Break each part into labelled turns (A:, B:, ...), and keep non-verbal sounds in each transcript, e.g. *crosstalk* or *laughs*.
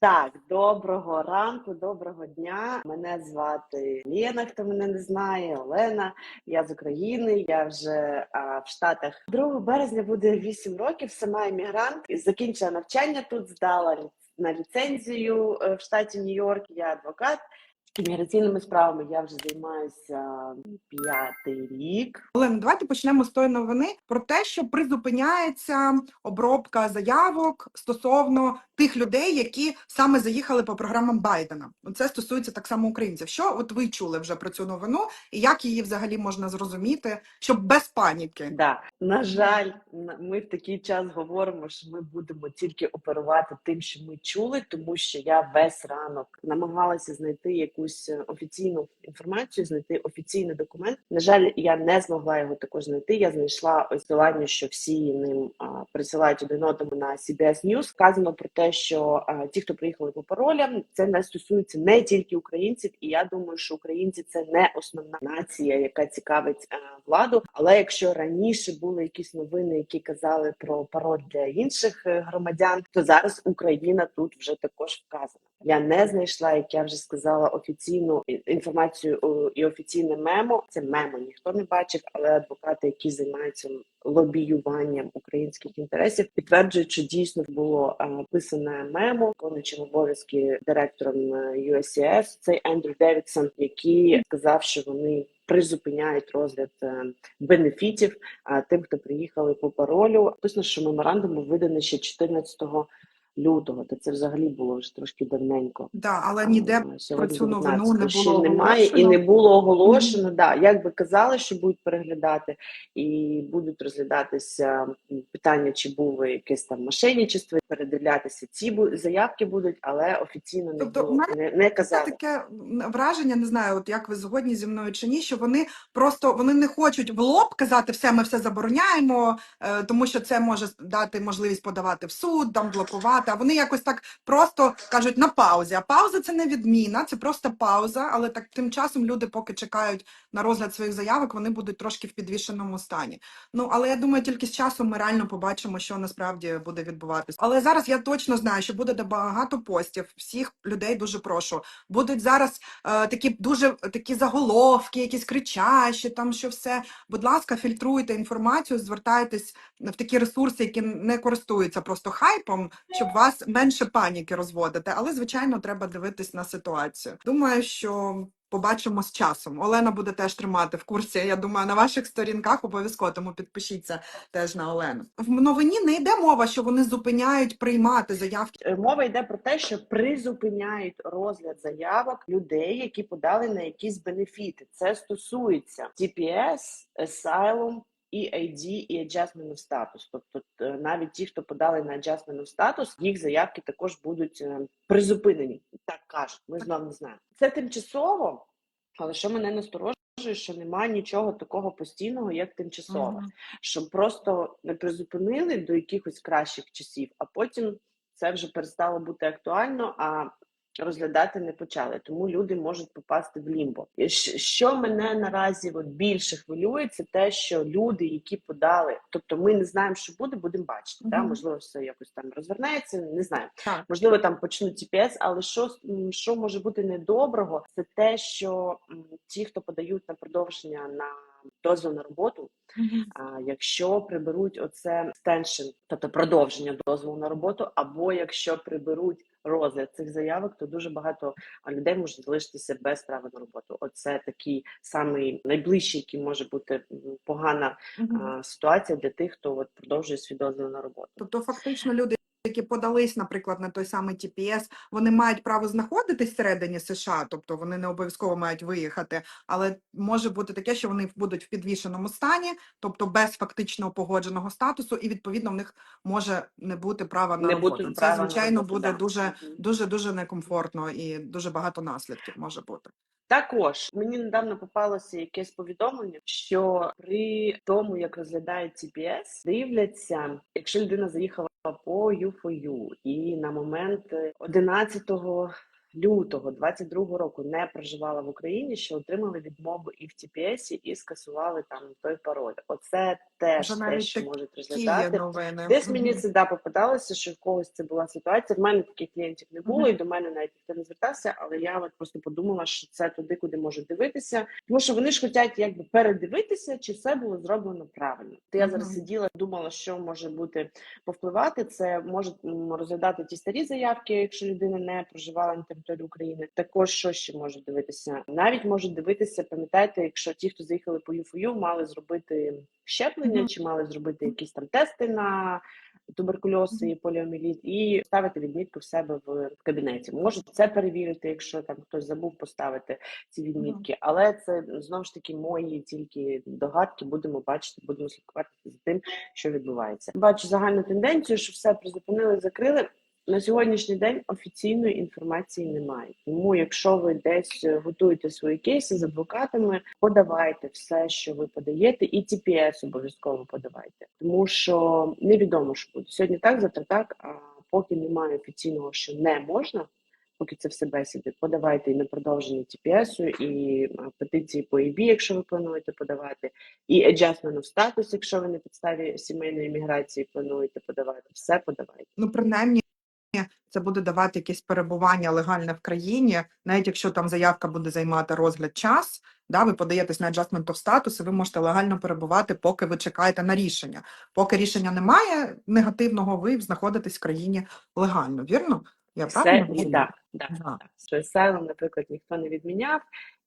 A: Так, доброго ранку, доброго дня. Мене звати Лена, хто мене не знає, Олена. Я з України. Я вже а, в Штатах 2 березня буде 8 років. Сама емігрант. Закінчила навчання тут, здала на ліцензію е, в штаті Нью-Йорк. Я адвокат. Імміграційними справами я вже займаюся п'ятий рік.
B: Олена, давайте почнемо з тої новини про те, що призупиняється обробка заявок стосовно тих людей, які саме заїхали по програмам Байдена. Це стосується так само українців. Що от ви чули вже про цю новину, і як її взагалі можна зрозуміти, щоб без паніки?
A: Да, на жаль, ми в такий час говоримо, що ми будемо тільки оперувати тим, що ми чули, тому що я весь ранок намагалася знайти якусь е, офіційну інформацію, знайти офіційний документ. На жаль, я не змогла його також знайти. Я знайшла посилання, що всі ним присилають один одному на CBS News. Вказано про те, що ті, хто приїхали по паролям, це не стосується не тільки українців, і я думаю, що українці це не основна нація, яка цікавить е, владу. Але якщо раніше були якісь новини, які казали про пароль для інших е, громадян, то зараз Україна тут вже також вказана. Я не знайшла, як я вже сказала, офіційну інформацію і офіційне мемо. Це мемо ніхто не бачив, але адвокати, які займаються лобіюванням українських інтересів, підтверджують, що дійсно було е, писане мемо, виконуючим обов'язки директором е, USCIS, цей Ендрю Девідсон, який сказав, що вони призупиняють розгляд е, бенефітів тим, хто приїхали по паролю. Написано, що меморандум був виданий ще 14 лютого, то це взагалі було вже трошки давненько.
B: Да, але ніде
A: сьогодні
B: цю новину
A: 19-го.
B: не
A: Ще
B: було
A: немає і не було оголошено. Да, як би казали, що будуть переглядати і будуть розглядатися питання, чи було якесь там мошенничество, передивлятися ці заявки будуть, але офіційно не
B: Тобто,
A: було, не, не
B: Це таке враження, не знаю, от як ви згодні зі мною чи ні, що вони просто вони не хочуть в лоб казати все, ми все забороняємо, е, тому що це може дати можливість подавати в суд, там блокувати. А вони якось так просто кажуть на паузі. А пауза це не відміна, це просто пауза. Але так тим часом люди, поки чекають на розгляд своїх заявок, вони будуть трошки в підвішеному стані. Ну але я думаю, тільки з часом ми реально побачимо, що насправді буде відбуватися. Але зараз я точно знаю, що буде багато постів. Всіх людей дуже прошу. Будуть зараз е, такі дуже такі заголовки, якісь кричащі, там що все. Будь ласка, фільтруйте інформацію, звертайтесь в такі ресурси, які не користуються просто хайпом, щоб вас менше паніки розводити. Але звичайно, треба дивитись на ситуацію. Думаю, що. Побачимо з часом. Олена буде теж тримати в курсі. Я думаю, на ваших сторінках обов'язково, тому підпишіться теж на Олену. В новині не йде мова, що вони зупиняють приймати заявки.
A: Е, Мова йде про те, що призупиняють розгляд заявок людей, які подали на якісь бенефіти. Це стосується TPS, Asylum, EAD і Adjustment of Status. Тобто е, навіть ті, хто подали на Adjustment of Status, їх заявки також будуть е, призупинені. Так кажуть, ми знов не знаємо. Це тимчасово, але що мене насторожує, що немає нічого такого постійного, як тимчасово
B: Мгм.
A: щоб просто не призупинили до якихось кращих часів, а потім це вже перестало бути актуально, а розглядати не почали. Тому люди можуть попасти в лімбо. Що мене наразі от більше хвилює, це те, що люди, які подали, тобто ми не знаємо, що буде, будемо бачити. Да? Можливо, все якось там розвернеться, не знаю.
B: Так.
A: Можливо, там почнуть TPS, але що, що може бути недоброго, це те, що ті, хто подають на продовження на дозвіл на роботу, а якщо приберуть оце extension, тобто продовження дозволу на роботу, або якщо приберуть розгляд цих заявок, то дуже багато людей можуть залишитися без права на роботу. Оце такий самий найближчий, який може бути погана
B: Мгм.
A: а, ситуація для тих, хто от продовжує свій дозвіл на роботу.
B: Тобто, фактично, люди, які подались, наприклад, на той самий TPS, вони мають право знаходитись всередині США, тобто вони не обов'язково мають виїхати, але може бути таке, що вони будуть в підвішеному стані, тобто без фактично погодженого статусу, і відповідно в них може не бути права на роботу. Це звичайно буде дуже дуже дуже некомфортно і дуже багато наслідків може бути.
A: Також мені недавно попалося якесь повідомлення, що при тому, як розглядають TPS, дивляться, якщо людина заїхала по U4U, і на момент е, 11 лютого 22 року не проживала в Україні, що отримали відмову і в ТПС, і скасували там той пароль. Оце теж
B: Вже
A: те, що можуть розглядати.
B: новини.
A: Десь мені це да попадалося, що в когось це була ситуація. В мене таких клієнтів не було,
B: Мгм.
A: і до мене навіть ніхто не звертався. Але я от просто подумала, що це туди, куди можуть дивитися, тому що вони ж хочуть якби передивитися, чи все було зроблено правильно. То я зараз сиділа, думала, що може бути повпливати. Це може розглядати ті старі заявки, якщо людина не проживала на території України. Також що ще можуть дивитися? Навіть можуть дивитися, пам'ятаєте, якщо ті, хто заїхали по ЮФОЮ, мали зробити щеплення,
B: Мгм.
A: чи мали зробити якісь там тести на туберкульоз і поліоміеліт, і ставити відмітку в себе в кабінеті. Можуть це перевірити, якщо там хтось забув поставити ці відмітки. Але це знову ж таки мої тільки догадки. Будемо бачити, будемо слідкувати за тим, що відбувається. Бачу загальну тенденцію, що все призупинили, закрили. На сьогоднішній день офіційної інформації немає. Тому, якщо ви десь е, готуєте свої кейси з адвокатами, подавайте все, що ви подаєте, і TPS обов'язково подавайте, тому що невідомо, що буде сьогодні. Так, завтра так. А поки немає офіційного, що не можна, поки це все бесіди, подавайте і на продовження TPS, і петиції по EB, якщо ви плануєте подавати, і adjustment of status, якщо ви на підставі сімейної міграції плануєте подавати, все подавайте.
B: Ну, принаймні, це буде давати якесь перебування легальне в країні, навіть якщо там заявка буде займати розгляд час, да, ви подаєтесь на adjustment of status, і ви можете легально перебувати, поки ви чекаєте на рішення. Поки рішення немає негативного, ви знаходитесь в країні легально, вірно? Я
A: Все
B: правильно розумію?
A: так, так,
B: Да.
A: так. Що asylum, наприклад, ніхто не відміняв,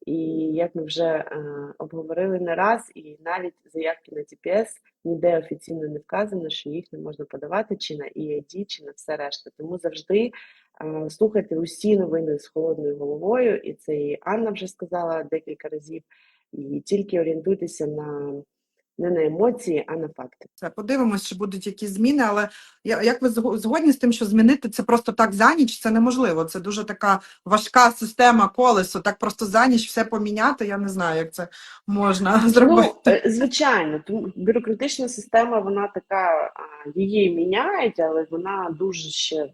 A: і як ми вже е, обговорили не раз, і навіть заявки на TPS ніде офіційно не вказано, що їх не можна подавати чи на EID, чи на все решта. Тому завжди е, слухайте усі новини з холодною головою, і це і Анна вже сказала декілька разів. І тільки орієнтуйтеся на не на емоції, а на факти.
B: Це подивимось, чи будуть якісь зміни, але як ви згодні з тим, що змінити це просто так за ніч, це неможливо. Це дуже така важка система колесо. Так просто за ніч все поміняти. Я не знаю, як це можна зробити.
A: Ну, звичайно, бюрократична система, вона така, її міняють, але вона дуже ще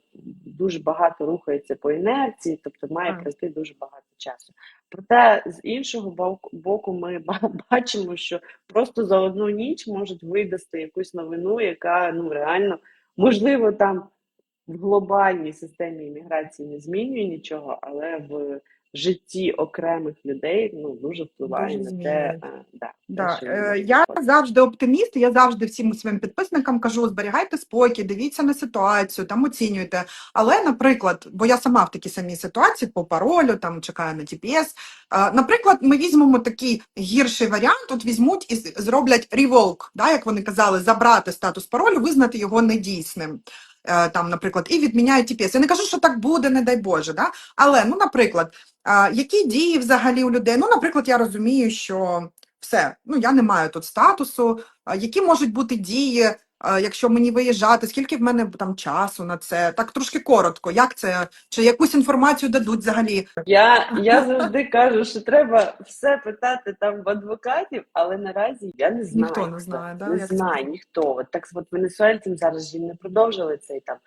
A: дуже багато рухається по інерції, тобто має пройти дуже багато часу. Проте з іншого боку ми *laughs* бачимо, що просто за одну ніч можуть видасти якусь новину, яка ну реально можливо там в глобальній системі імміграції не змінює нічого, але в житті окремих людей ну дуже впливає
B: Дуже
A: на те, а, да, те,
B: Да,
A: що
B: е, я завжди оптиміст, я завжди всім своїм підписникам кажу: зберігайте спокій, дивіться на ситуацію, там оцінюйте. Але, наприклад, бо я сама в такій самій ситуації по паролю, там чекаю на TPS. е, Наприклад, ми візьмемо такий гірший варіант, от візьмуть і зроблять revoke, да, як вони казали, забрати статус паролю, визнати його недійсним. Е, Там, наприклад, і відміняють TPS. Я не кажу, що так буде, не дай Боже, да? але ну, наприклад, які дії взагалі у людей? Ну, наприклад, я розумію, що все, ну я не маю тут статусу. Які можуть бути дії, якщо мені виїжджати? Скільки в мене там часу на це? Так трошки коротко. Як це? Чи якусь інформацію дадуть взагалі?
A: Я, я завжди кажу, що треба все питати там в адвокатів, але наразі я не знаю.
B: Ніхто не знає, да,
A: не
B: як це
A: знає ніхто. От так от венесуельцям зараз їм не продовжили цей там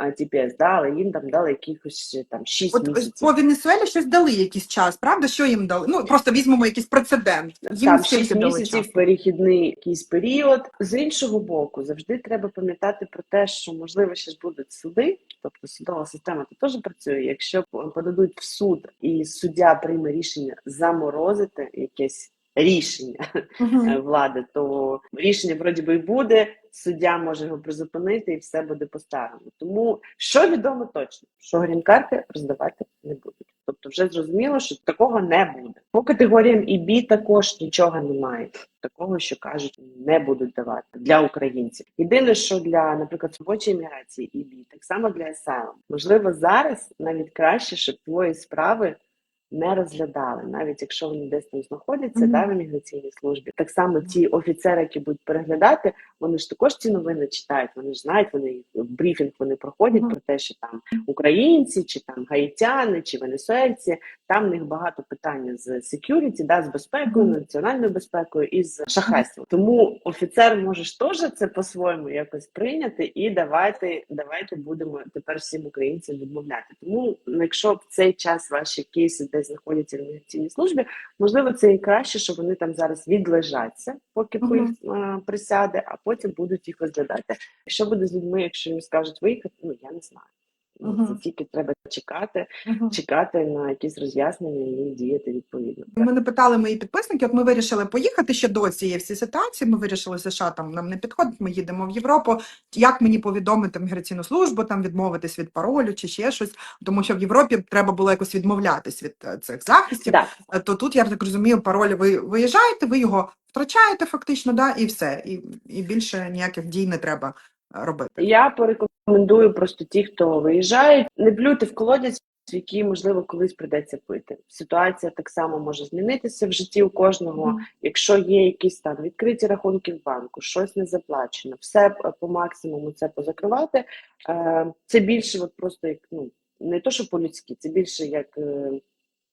A: TPS, да, але їм там дали якихось там 6
B: От е,
A: місяців.
B: по Венесуелі щось дали якийсь час, правда? Що їм дали? Ну просто візьмемо якийсь прецедент. Їм
A: там
B: скільки
A: 6
B: дали
A: місяців
B: часу?
A: перехідний якийсь період. З іншого боку, завжди треба пам'ятати про те, що можливо ще ж будуть суди, тобто судова система тут теж працює. Якщо подадуть в суд і суддя прийме рішення заморозити якесь рішення
B: Мгм.
A: е, влади, то рішення вроді би і буде. Суддя може його призупинити і все буде по-старому. Тому що відомо точно, що грін-карти роздавати не будуть. Тобто, вже зрозуміло, що такого не буде. По категоріям ІБ також нічого немає. Такого, що кажуть, не будуть давати для українців. Єдине, що для, наприклад, робочої міграції ІБ, так само для asylum. Можливо, зараз навіть краще, щоб твої справи не розглядали, навіть якщо вони десь там знаходяться,
B: Мгм.
A: да, в імміграційній службі. Так само ті офіцери, які будуть переглядати, вони ж також ці новини читають. Вони ж знають, вони брифінг вони проходять
B: Мгм.
A: про те, що там українці, чи там гаїтяни, чи венесуельці. Там в них багато питання з security, да, з безпекою,
B: Мгм.
A: національною безпекою і з шахрайством. Тому офіцер може ж теж це по-своєму якось прийняти, і давайте, давайте будемо тепер всім українцям відмовляти. Тому, якщо в цей час ваші кейси десь знаходяться в міграційній службі, можливо, це і краще, що вони там зараз відлежаться, поки пульс е, присяде, а потім будуть їх розглядати. Що буде з людьми, якщо їм скажуть виїхати? Ну я не знаю. Ну, Це тільки треба чекати,
B: Мгм.
A: чекати на якісь роз'яснення і діяти відповідно.
B: Мене питали мої підписники, от ми вирішили поїхати ще до цієї всі ситуації. Ми вирішили США там нам не підходить. Ми їдемо в Європу. Як мені повідомити міграційну службу, там відмовитись від паролю чи ще щось, тому що в Європі треба було якось відмовлятись від е, цих захистів.
A: Так,
B: Е, То тут я так розумію, пароль ви виїжджаєте, ви його втрачаєте фактично, да, і все. І, і більше ніяких дій не треба робити.
A: Я порекомендую просто ті, хто виїжджають, не плюйте в колодязь, який, можливо, колись прийдеться пити. Ситуація так само може змінитися в житті у кожного.
B: Мгм.
A: Якщо є якісь там відкриті рахунки в банку, щось не заплачено, все по максимуму це позакривати. Е, Це більше, от просто як ну не то, що по-людськи, це більше як е,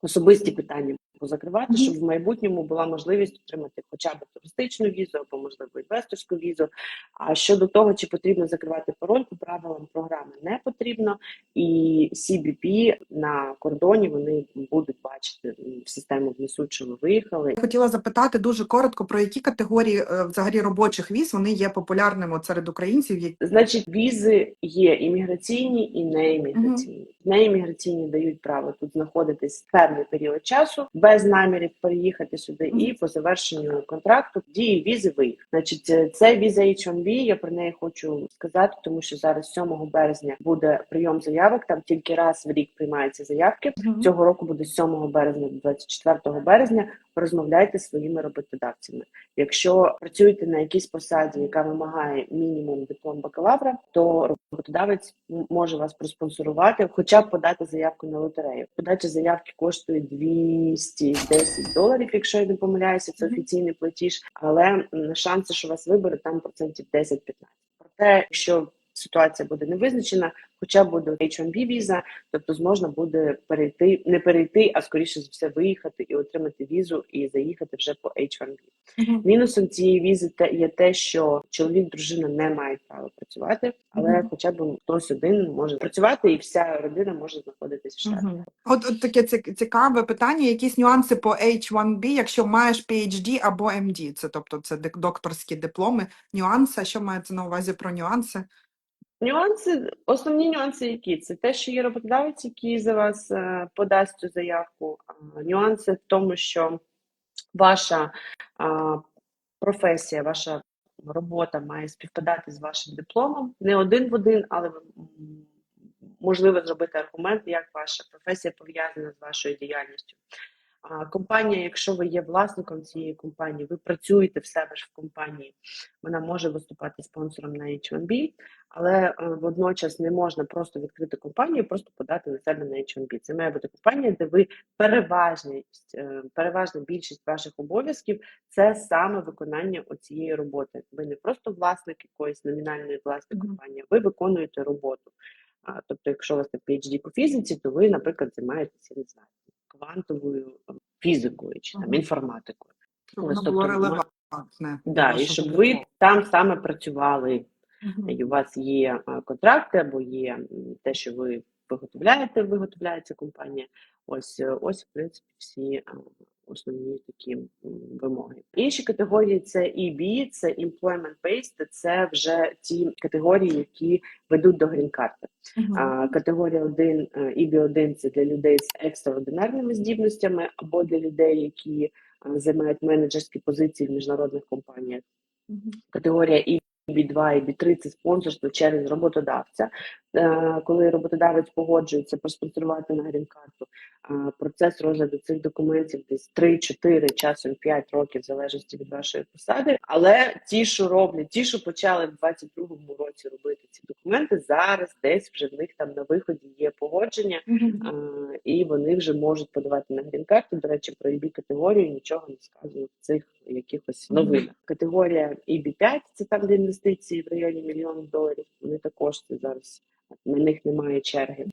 A: особисті питання позакривати,
B: Мгм.
A: щоб в майбутньому була можливість отримати хоча б туристичну візу або можливо інвесторську візу. А щодо того, чи потрібно закривати пароль, по правилам програми не потрібно, і CBP на кордоні вони будуть бачити в систему внесуть, що ви виїхали.
B: Я хотіла запитати дуже коротко про які категорії е, взагалі робочих віз вони є популярними от серед українців.
A: Значить, візи є імміграційні і неімміграційні. Неімміграційні дають право тут знаходитись певний період часу без намірів переїхати сюди, і по завершенню контракту дії візи виїхати. Значить, е, це віза H1B, Я про неї хочу сказати, тому що зараз 7 березня буде прийом заявок. Там тільки раз в рік приймаються заявки. Цього року буде з 7 березня до 24 березня. Розмовляйте зі своїми роботодавцями. Якщо працюєте на якійсь посаді, яка вимагає мінімум диплом бакалавра, то роботодавець може вас проспонсорувати, хоча б подати заявку на лотерею. Подача заявки коштує 210 доларів, якщо я не помиляюся, це офіційний платіж, але шанси, що вас виберуть, там процентів 10-15. Проте, якщо ситуація буде невизначена, хоча буде H1B віза, тобто зможна буде перейти, не перейти, а скоріше за все виїхати і отримати візу і заїхати вже по H1B.
B: Мгм.
A: Мінусом цієї візи є те, що чоловік, дружина не мають права працювати, але хоча б хтось один може працювати, і вся родина може знаходитись в штаті.
B: От, от таке цік- цікаве питання. Якісь нюанси по H1B, якщо маєш PhD або MD, це тобто це докторські дипломи. Нюанси, що мається на увазі про нюанси?
A: Нюанси, основні нюанси, які це те, що є роботодавець, який за вас е, подасть цю заявку. Нюанси в тому, що ваша професія, ваша робота має співпадати з вашим дипломом не один в один, але можливо зробити аргумент, як ваша професія пов'язана з вашою діяльністю. Компанія, якщо ви є власником цієї компанії, ви працюєте в себе ж в компанії, вона може виступати спонсором на H1B, але е, водночас не можна просто відкрити компанію, і просто подати на себе на H1B. Це має бути компанія, де ви переважність, е, переважна більшість ваших обов'язків це саме виконання оцієї роботи. Ви не просто власник якоїсь номінальної власної компанії, ви виконуєте роботу. Тобто, якщо у вас PhD по фізиці, то ви, наприклад, займаєтеся не знаю, квантовою фізикою чи там інформатикою.
B: Щоб
A: Ось,
B: воно було
A: тобто,
B: релевантне.
A: Да, і щоб ви там саме працювали, і у вас є контракти або є те, що ви виготовляєте, виготовляється компанія. Ось, е, ось, в принципі, всі основні такі вимоги. Інші категорії це EB, це Employment Based, це вже ті категорії, які ведуть до грін-карти.
B: Мгм.
A: А, Категорія 1, EB1 це для людей з екстраординарними здібностями або для людей, які займають менеджерські позиції в міжнародних компаніях.
B: Мгм.
A: Категорія EB2 і EB3 це спонсорство через роботодавця. Е, Коли роботодавець погоджується проспонсорувати на грін-карту, е, процес розгляду цих документів десь 3-4, часом 5 років, в залежності від вашої посади. Але ті, що роблять, ті, що почали в 22-му році робити ці документи, зараз десь вже в них там на виході є погодження. А, і вони вже можуть подавати на грін-карту. До речі, про EB категорію нічого не сказано в цих якихось новинах. Категорія EB5 – це там, де інвестиції в районі мільйона доларів. Вони також це зараз на них немає черги.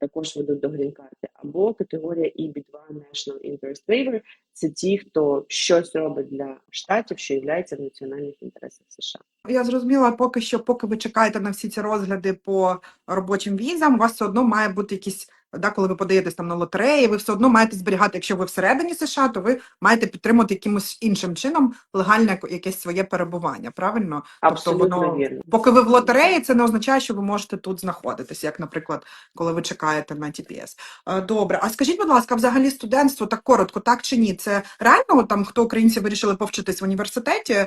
A: Також ведуть до грін-карти. Або категорія EB2 National Interest Waiver – це ті, хто щось робить для штатів, що є в національних інтересах США.
B: Я зрозуміла, поки що, поки ви чекаєте на всі ці розгляди по робочим візам, у вас все одно має бути якісь, да, коли ви подаєтесь там на лотереї, ви все одно маєте зберігати, якщо ви всередині США, то ви маєте підтримувати якимось іншим чином легальне якесь своє перебування, правильно?
A: Абсолютно
B: воно-
A: вірно.
B: Поки ви в лотереї, це не означає, що ви можете тут знаходитися, як, наприклад, коли ви чекаєте на TPS. Е, Добре, а скажіть, будь ласка, взагалі студентство так коротко, так чи ні? Це реально там, хто українці вирішили повчитись в університеті,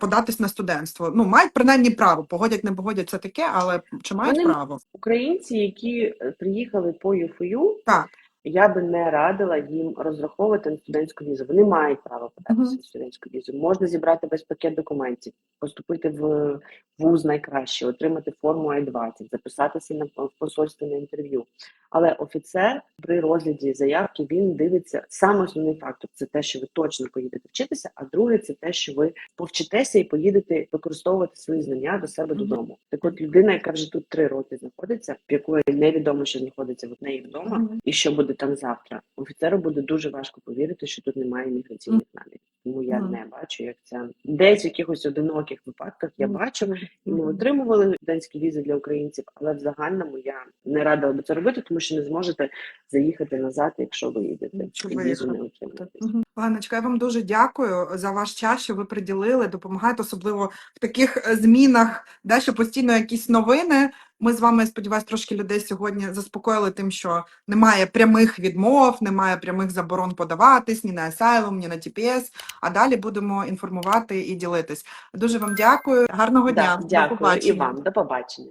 B: податись на студентство? Ну, мають принаймні право, погодять, не погодять, це таке, але чи мають
A: Вони-
B: право?
A: Українці, які е, приїхали по ЮФУ,
B: Так.
A: Я би не радила їм розраховувати на студентську візу. Вони мають право податися на студентську візу. Можна зібрати весь пакет документів, поступити в вуз найкраще, отримати форму I-20, записатися на посольство на інтерв'ю. Але офіцер при розгляді заявки він дивиться саме основний фактор це те, що ви точно поїдете вчитися. А друге, це те, що ви повчитеся і поїдете використовувати свої знання до себе додому. Так, от людина, яка вже тут три роки знаходиться, в якої невідомо, що знаходиться в неї вдома, і що буде там завтра. Офіцеру буде дуже важко повірити, що тут немає міграційних намірів. Тому я
B: Мгм.
A: не бачу, як це десь в якихось одиноких випадках я бачу. І ми отримували студентські візи для українців, але в загальному я не радила би це робити, тому що не зможете заїхати назад, якщо ви їдете
B: Якщо
A: візу не отримаєте.
B: Мгм. Ганочка, я вам дуже дякую за ваш час, що ви приділили, допомагаєте, особливо в таких е, змінах, да, що постійно якісь новини. Ми з вами, сподіваюсь, трошки людей сьогодні заспокоїли тим, що немає прямих відмов, немає прямих заборон подаватись ні на Asylum, ні на TPS, а далі будемо інформувати і ділитись. Дуже вам дякую. Гарного дня.
A: Да,
B: До
A: побачення. і вам. До побачення.